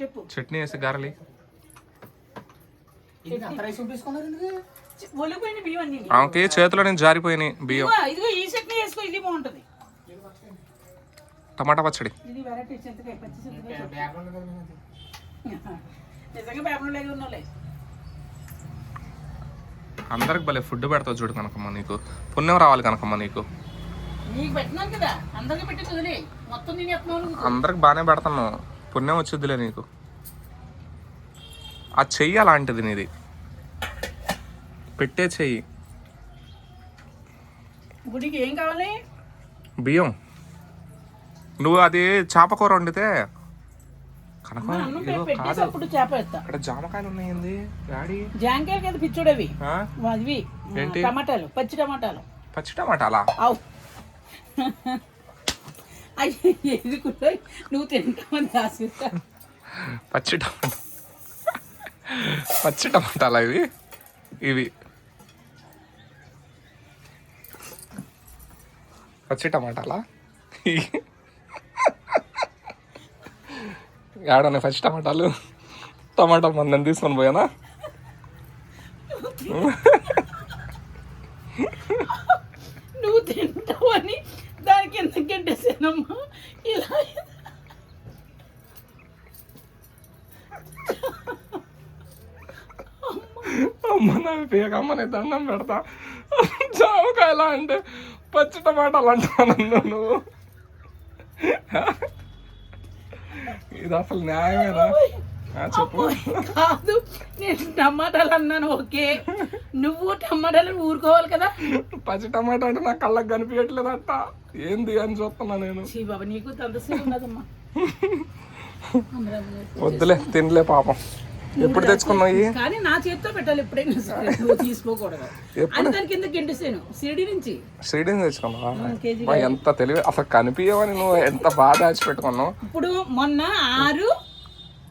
చెప్పు. చట్నీ వేసి గారలి బియ్యం అన్ని. ఆమెకి చేతిలో నేను జారిపోయినాయి బియ్యం. ఇదిగో ఇదిగో ఈ చట్నీ వేసుకో ఇది బాగుంటది. టమాటా పచ్చడి. ఇది వెరైటీ చింతకాయ పచ్చి చింతకాయ చెప్పు. బ్యాక్గ్రౌండ్ కదా మీది. నిజంగా పేపర్ లేక ఉన్నాలే అందరికి భలే ఫుడ్ పెడతావు చూడు కనకమ్మ నీకు. పుణ్యం రావాలి కనకమ్మ నీకు. నీకు పెట్టినాను కదా అందరికి పెట్టి కుదిలే మొత్తం నేను ఎత్తున్నాను అందరికి బాగానే పెడతాను. పుణ్యం వచ్చిద్దిలే నీకు. ఆ చెయ్యి అలాంటిది నీది. పెట్టే చెయ్యి. గుడికి ఏం కావాలి? బియ్యం. నువ్వు అది చేప కూర వండితే కనకం ఇక్కడ జామకాయలు ఉన్నాయండి డాడీ. జాంకాయలు కదా పిచ్చుడవి. ఆ? అవి. ఏంటి? టమాటాలు పచ్చి టమాటాలు. పచ్చి టమాటాలా? అవు. అయ్యి నువ్వు తింటామని పచ్చి టమాటా పచ్చి టమాటాలా ఇవి ఇవి పచ్చి టమాటాలా ఏడనే పచ్చి టమాటాలు టమాటా మందని తీసుకొని పోయానా నువ్వు తింటావని దానికి ఎందుకు గంటేసానమ్మా ఇలా అమ్మ నా పేక అమ్మ నేను దండం పెడతా. జామకాయలా అంటే పచ్చి టమాటాలు అంటాను నువ్వు. ఇది అసలు న్యాయమేనా? చెప్పు. కాదు. నేను టమాటాలు అన్నాను ఓకే. నువ్వు టమాటాలు ఊరుకోవాలి కదా? పచ్చి టమాటా అంటే నా కళ్ళకి కనిపించట్లేదు అట్ట ఏంది అని చూస్తున్నా నేను. బాబా నీకు తంతసేపు ఉన్నదమ్మా వద్దులే తినలే పాపం. ఎప్పుడు తెచ్చుకున్నావు ఇవి? కానీ నా చేతితో పెట్టాలి ఎప్పుడైనా తీసుకోకూడదు. దాని కింద గెంటేసాను సిడి నుంచి. శ్రీడీని తెచ్చుకున్నావా? కేజీ అబ్బా, ఎంత తెలివి. అసలు కనిపించవని నువ్వు ఎంత బాగా దాచిపెట్టుకున్నావు? ఇప్పుడు మొన్న ఆరు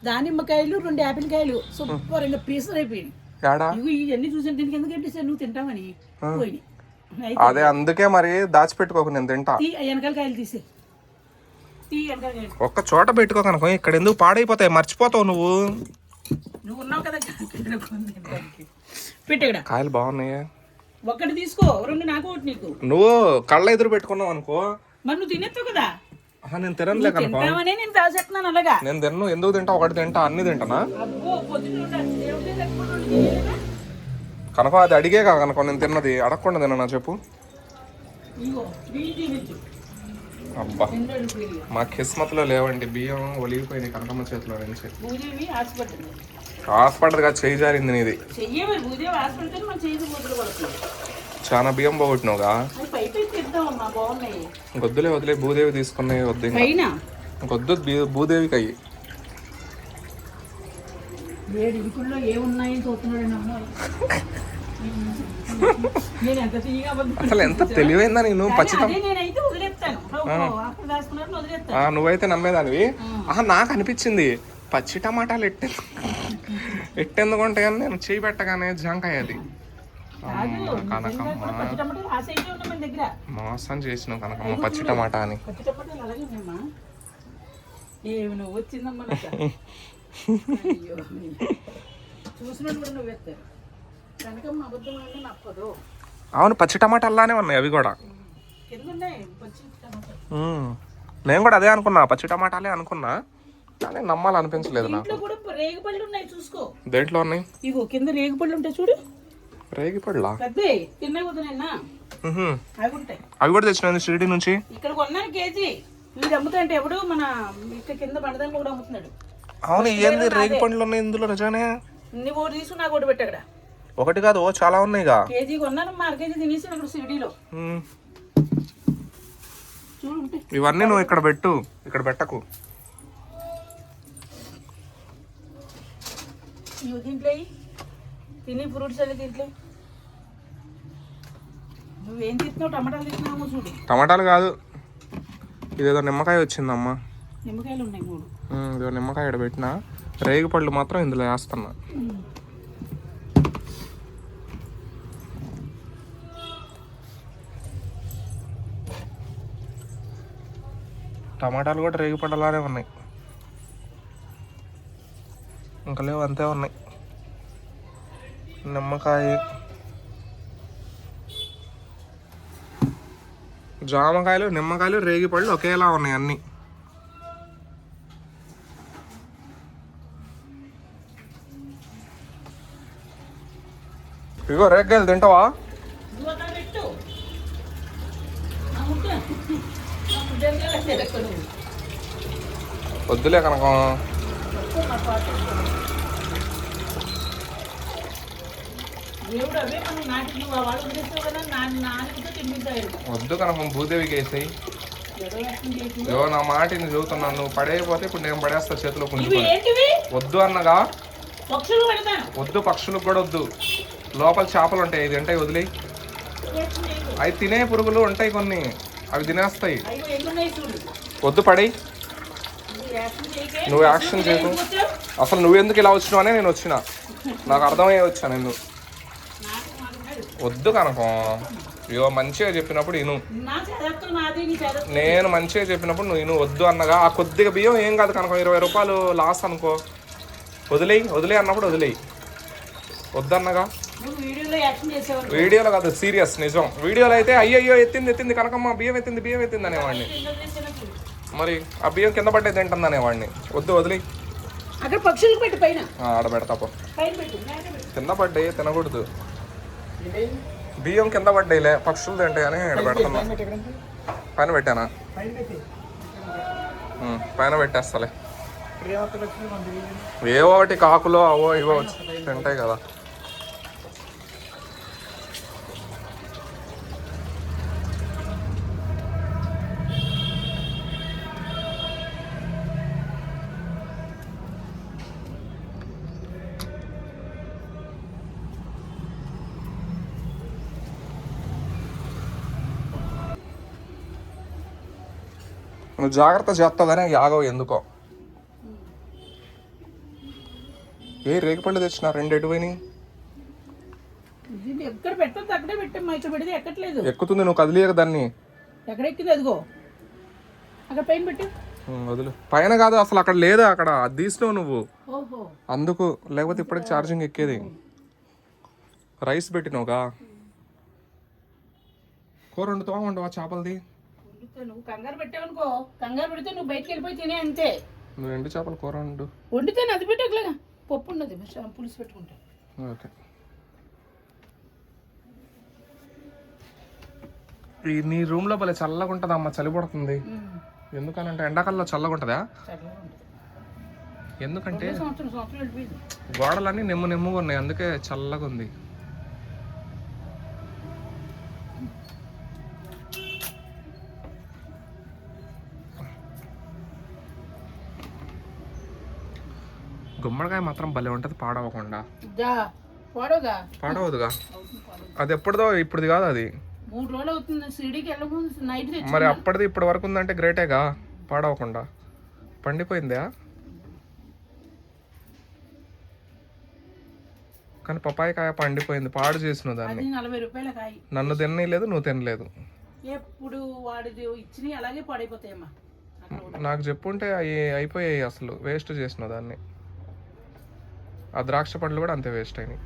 దానిమ్మకాయలు రెండు యాపిల్ కాయలు సూపర్ ఇంకా ఏడా ఇవి ఇవన్నీ చూసాను దీనికి ఎందుకు గెంటేసాను నువ్వు తింటావని పోయినాయి. అదే అందుకే మరి దాచిపెట్టుకోకు నేను తింటా. వెనకాల కాయలు తీసే. ఒక్క చోట పెట్టుకోకనుకో ఇక్కడ ఎందుకు పాడైపోతాయి మర్చిపోతావు నువ్వు. కాయలు బాగున్నాయి. ఒక్కటి తీసుకో రెండు నాకు ఒకటి నీకు. నువ్వు కళ్ళ ఎదురు పెట్టుకున్నావు అనుకో. మరి నువ్వు తినేస్తావు కదా? నేను తినలే కనుకో నేను దాచేస్తున్నాను అలాగా? నేను తిన్ను ఎందుకు తింటా ఒకటి తింటా అన్ని తింటానా? కనుక అది అడిగే కాదు కనుకో నేను తిన్నది. అడగకుండా తిన్నా చెప్పు? అబ్బా. మా కిస్మత్లో లేవండి బియ్యం ఒలిగిపోయింది కనకమ్మ చేతిలో నుంచి. హాస్పిటల్గా చేయి జారింది నీది. చాలా బియ్యం పోగొట్టినావుగా? బాగున్నాయి. వద్దులే వదిలే భూదేవి తీసుకున్నాయి వద్దు ఇంకా. పైన? వద్దు బీ- భూదేవికి అయ్యి. ఏడు చూస్తున్నాడు అసలు ఎంత తెలివైందా నేను? పచ్చితం. నువ్వైతే నమ్మేదానివి? ఆహా నాకు అనిపించింది. పచ్చి టమాటాలు ఎట్టె ఎట్టెందుకు ఉంటాయని నేను చేయి పెట్టగానే జాంకాయ అది. కనకమ్మ. మోసం చేసినావు కనకమ్మ పచ్చి టమాటా అని అవును పచ్చి టమాటాలానే ఉన్నాయి అవి కూడా. నేను కూడా అదే అనుకున్నా పచ్చి టమాటాలే అనుకున్నా కానీ నమ్మాలనిపించలేదు నాకు. దేంట్లో ఉన్నాయి? ఇగో కింద రేగిపళ్ళు ఉంటాయి చూడు. రేగి ఉహుం. అవి కూడా తెచ్చినాను షిరిడి నుంచి? ఇక్కడ కొన్నాను కేజీ. వీడు అమ్ముతాయంటే ఎవడు? మన ఇక్కడ కింద బండదాన్ని కూడా అమ్ముతున్నాడు. అవును ఏంది రేగి పండ్లు ఉన్నాయి ఇందులో నిజానే? నువ్వు ఒకటి నాకు ఒకటి పెట్టాడు ఒకటి కాదు చాలా ఉన్నాయిగా కేజీ కొన్నాను మా కేజీ తినేసి అక్కడ ఉంటాయి ఇవన్నీ నువ్వు ఇక్కడ పెట్టు ఇక్కడ పెట్టకు. దీంట్లో. తిని ఫ్రూట్స్ అన్ని దీంట్లో ఎయ్. నువ్వేం తిస్తున్నావు టమాటాలు తిస్తున్నావు చూడు. టమాటాలు కాదు. ఇదేదో నిమ్మకాయ వచ్చిందమ్మా. నిమ్మకాయలు ఉన్నాయి మూడు. ఇదో నిమ్మకాయ ఇక్కడ పెట్టిన. రేగి పళ్ళు మాత్రం ఇందులో వేస్తున్నా. టమాటాలు కూడా రేగి పళ్ళలానే ఉన్నాయి. ఇంకా లేవు అంతే ఉన్నాయి. నిమ్మకాయ. జామకాయలు నిమ్మకాయలు రేగిపళ్ళు ఒకేలా ఉన్నాయి అన్నీ. ఇగో రేగ్గాయలు తింటావా? పొద్దులే అక్కడ పెట్టు ఆ ముద్ద ఆ ముద్ద ఎందుకు తిరగకు నువ్వు వద్దులే కనకం ఎక్కువ మా పాట దేవుడు అవే మనం నాటికి నువ్వు ఆ వాళ్ళు వదిలేస్తావు కదా నా నాన్నతో తింటాడు వద్దు కనకం భూదేవికి వేసాయి ఇగో నా మాటిని చదువుతున్నాను నువ్వు పడేయపోతే ఇప్పుడు నేను పడేస్తా చేతిలో పుంజుకొని ఏంటివి? వద్దు అన్నగా. వద్దు పక్షులకు కూడా వద్దు. లోపల చేపలు ఉంటాయి ఇది ఉంటాయి చేయకు. అవి తినే పురుగులు ఉంటాయి కొన్ని అవి తినేస్తాయి. వద్దు పడేయి. నువ్వు యాక్షన్ చేయకే. అసలు నువ్వు ఎందుకు ఇలా వచ్చినావు అనే నేను వచ్చిన. నాకు అర్థమయ్యే వచ్చా నేను. వద్దు కనకం. ఇగో మంచిగా చెప్పినప్పుడు ఇను. నేను మంచిగా చెప్పినప్పుడు నువ్వు ఇను వద్దు అన్నగా. ఆ కొద్దిగా బియ్యం ఏం కాదు కనకం ఇరవై రూపాయలు లాస్ అనుకో. వదిలేయి వదిలే అన్నప్పుడు వదిలేయి. వద్దన్నగా వీడియోలో కాదు సీరియస్ నిజం. వీడియోలో అయితే అయ్యయ్యో ఎత్తింది ఎత్తింది కనకమ్మ బియ్యం ఎత్తింది బియ్యం ఎత్తింది అనేవాడిని. మరి ఆ బియ్యం కింద పడ్డేది ఏంటంది అనేవాడిని. వద్దు వదిలి అక్కడ పక్షులకు పెట్టు పైన. ఆడ పెడతా పో. పైన పెట్టు మేడ పెట్టు కింద పడ్డాయి తినకూడదు. బియ్యం కింద పడ్డాయిలే పక్షులు తింటాయి అని పెడుతున్నా. పైన పెట్టానా? పైన పెట్టేస్తాలే. ఏవో ఒకటి కాకులో అవో ఇవో తింటాయి కదా. నువ్వు జాగ్రత్త చేస్తావు కానీ ఆగవు ఎందుకో. ఏ రేగిపళ్ళు తెచ్చిన రెండు ఎటువైనాయి ఇది ఎక్కడ పెట్టద్దు అక్కడే పెట్టమ్మా ఇక్కడ పెడితే ఎక్కట్లేదు. ఎక్కుతుంది నువ్వు కదిలియక దాన్ని. ఎక్కడ ఎక్కింది అదిగో. అక్కడ పైన పెట్టు. ఉం, వదిలు. పైన కాదు అసలు అక్కడ లేదా అక్కడ తీసినావు నువ్వు. అందుకు లేకపోతే ఇప్పటికి ఛార్జింగ్ ఎక్కేది. రైస్ పెట్టినావుగా. కూర వండుతావా వండవా చేపలది? నువ్వు కంగారు పెట్టావనుకో కంగారు పెడితే నువ్వు బయటికి వెళ్ళిపోయి తినే అంతే. నువ్వు ఎండు చేపల కూర వండు. వండితే అది పెట్టకలేగా? పప్పు ఉన్నది పులుసు పెట్టుకుంటా. ఓకే. ఈ నీ రూమ్లో భలే చల్లగా ఉంటుందా అమ్మ చలి పడుతుంది. ఎందుకనంటే ఎండాకాలంలో చల్లగా ఉంటుందా? ఎందుకంటే గోడలన్నీ నెమ్ము నెమ్ముగా ఉన్నాయి అందుకే చల్లగా ఉంది. గుమ్మడికాయ మాత్రం భలే ఉంటుంది పాడవకుండా పాడవదుగా? అది ఎప్పుడుదో ఇప్పుడుది కాదు అది. మూడు రోజులు అవుతుంది సిడీకి వెళ్ళకముందు నైట్ మరి అప్పటిది ఇప్పటి వరకు ఉందంటే గ్రేటేగా పాడవకుండా పండిపోయిందా? కానీ పపాయికాయ పండిపోయింది పాడు చేసిన దాన్ని. నలభై రూపాయల కాయ. నన్ను తినలేదు నువ్వు తినలేదు. ఎప్పుడు వాడిది ఇచ్చినవి అలాగే పాడైపోతాయమ్మా. నాకు చెప్పుంటే అవి అయిపోయాయి అసలు వేస్ట్ చేసిన దాన్ని. ఆ ద్రాక్ష పండ్లు కూడా అంతే వేస్ట్ అయినాయి.